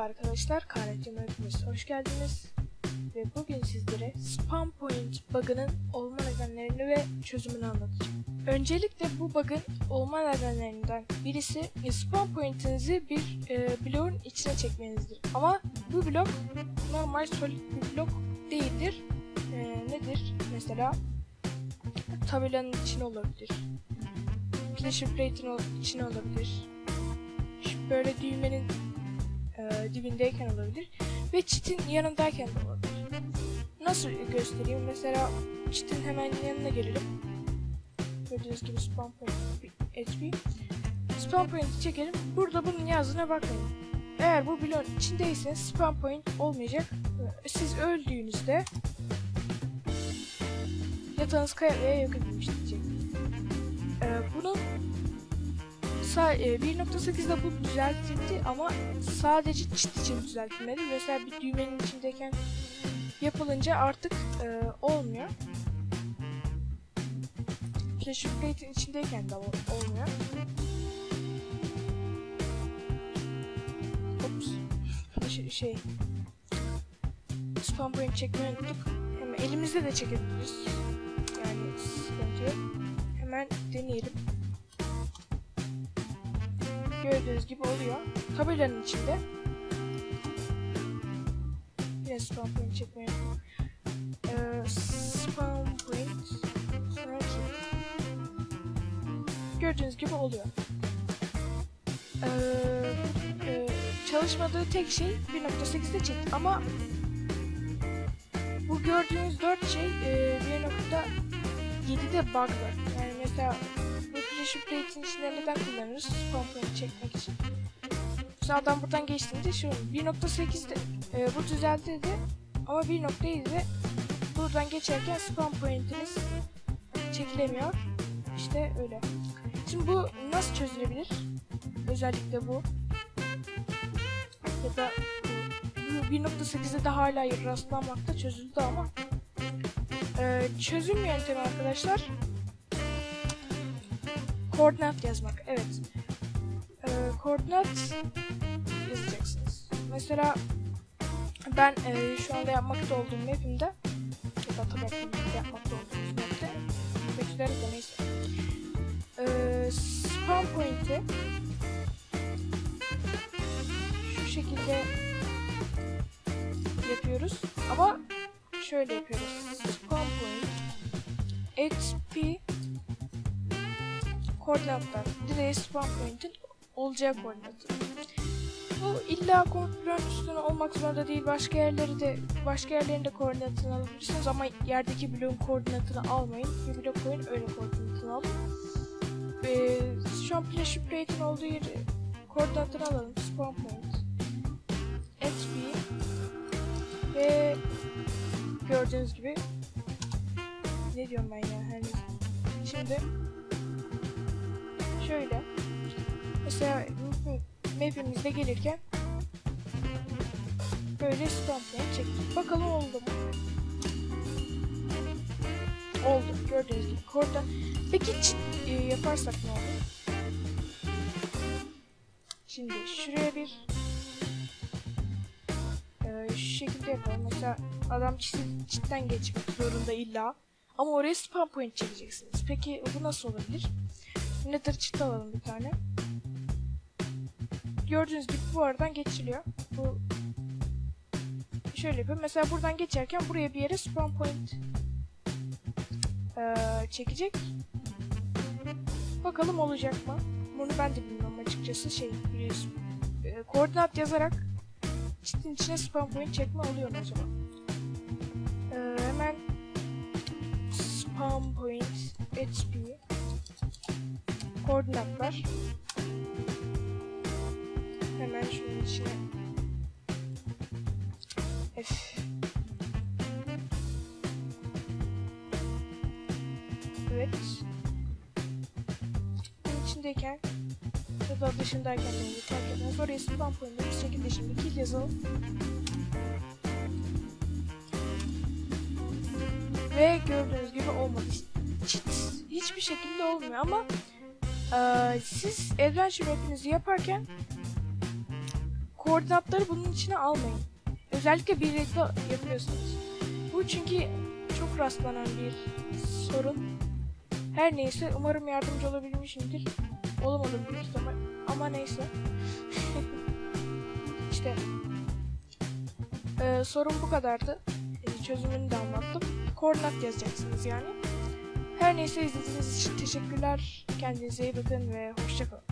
arkadaşlar, Kahrettin Öğretmeniz hoş geldiniz. Ve bugün sizlere spam point bug'ının olma nedenlerini ve çözümünü anlatacağım. Öncelikle bu bug'ın olma nedenlerinden birisi spam point'inizi bir e, bloğun içine çekmenizdir. Ama bu blok normal solid bir blok değildir. E, nedir? Mesela tabelanın içine olabilir. Flash plate'in içine olabilir. Şu böyle düğmenin e, dibindeyken olabilir ve çitin yanındayken de olabilir. Nasıl göstereyim? Mesela çitin hemen yanına gelelim. Gördüğünüz gibi spam point HP. Spam point'i çekelim. Burada bunun yazdığına bakmayın. Eğer bu bloğun içindeyseniz spam point olmayacak. Siz öldüğünüzde yatağınız kayaya yakın diyecek. Ee, bunun e, 1.8'de bu düzeltildi ama sadece çit için düzeltilmedi. Mesela bir düğmenin içindeyken yapılınca artık e, olmuyor. Flash plate'in içindeyken de ol- olmuyor. Ops. Flash- şey spam point çekmeyi unuttuk. Hemen elimizde de çekebiliriz. Yani sıkıntı yok. Hemen deneyelim gördüğünüz gibi oluyor. Tabelanın içinde. Yine spam point unuttum. Ee, spam point. Gördüğünüz gibi oluyor. Ee, e, çalışmadığı tek şey 1.8'de çekti ama bu gördüğünüz 4 şey e, 1.7'de bug. Yani mesela flash plate'in içinde neden kullanırız? Spam point çekmek için. Mesela buradan geçtiğinde şu 1.8'de e, bu düzeltildi ama 1.7'de buradan geçerken spam point'iniz çekilemiyor. İşte öyle. Şimdi bu nasıl çözülebilir? Özellikle bu. Ya da bu 1.8'de de hala rastlanmakta çözüldü ama ee, çözüm yöntemi arkadaşlar koordinat yazmak. Evet. Ee, koordinat yazacaksınız. Mesela ben e, şu anda yapmakta olduğum mapimde ya da yapmakta olduğum mapte mapler de neyse. Ee, spawn point'i şu şekilde yapıyoruz ama şöyle yapıyoruz. Spawn point xp koordinatlar. Direğe spawn point'in olacağı koordinatı. Bu illa kompütörün üstüne olmak zorunda değil. Başka yerleri de başka yerlerin de koordinatını alabilirsiniz ama yerdeki bloğun koordinatını almayın. Bir blok koyun öyle koordinatını alın. Ee, şu an flash plate'in olduğu yeri koordinatını alalım. Spawn point. XP ve gördüğünüz gibi ne diyorum ben ya her. Şimdi şöyle mesela map'imizde gelirken böyle stamplayıp çektik. Bakalım oldu mu? Oldu. Gördüğünüz gibi. Korda. Peki e, yaparsak ne olur? Şimdi şuraya bir e, şu şekilde yapalım. Mesela adam çit, çitten geçmek zorunda illa. Ama oraya spam point çekeceksiniz. Peki bu nasıl olabilir? Nether çit alalım bir tane. Gördüğünüz gibi bu aradan geçiliyor. Bu şöyle yapıyorum. Mesela buradan geçerken buraya bir yere spawn point ee, çekecek. Bakalım olacak mı? Bunu ben de bilmiyorum açıkçası. Şey biliyorsun. E, koordinat yazarak çitin içine spawn point çekme oluyor mu acaba? Ee, hemen spawn point HP koordinatlar hemen şunun içine F Evet Bunun içindeyken ya da dışındayken de fark etmez. Oraya spawn point'e bir şekilde şimdi kill yazalım. Ve gördüğünüz gibi olmadı. Hiç, hiçbir şekilde olmuyor ama ee, siz Adventure map'inizi yaparken koordinatları bunun içine almayın. Özellikle bir renkte yapıyorsunuz. Bu çünkü çok rastlanan bir sorun. Her neyse umarım yardımcı olabilmişimdir. Olamadım büyük ihtimal ama neyse. işte ee, sorun bu kadardı. Ee, çözümünü de anlattım. Koordinat yazacaksınız yani. Her neyse izlediğiniz için teşekkürler. Kendinize iyi bakın ve hoşçakalın.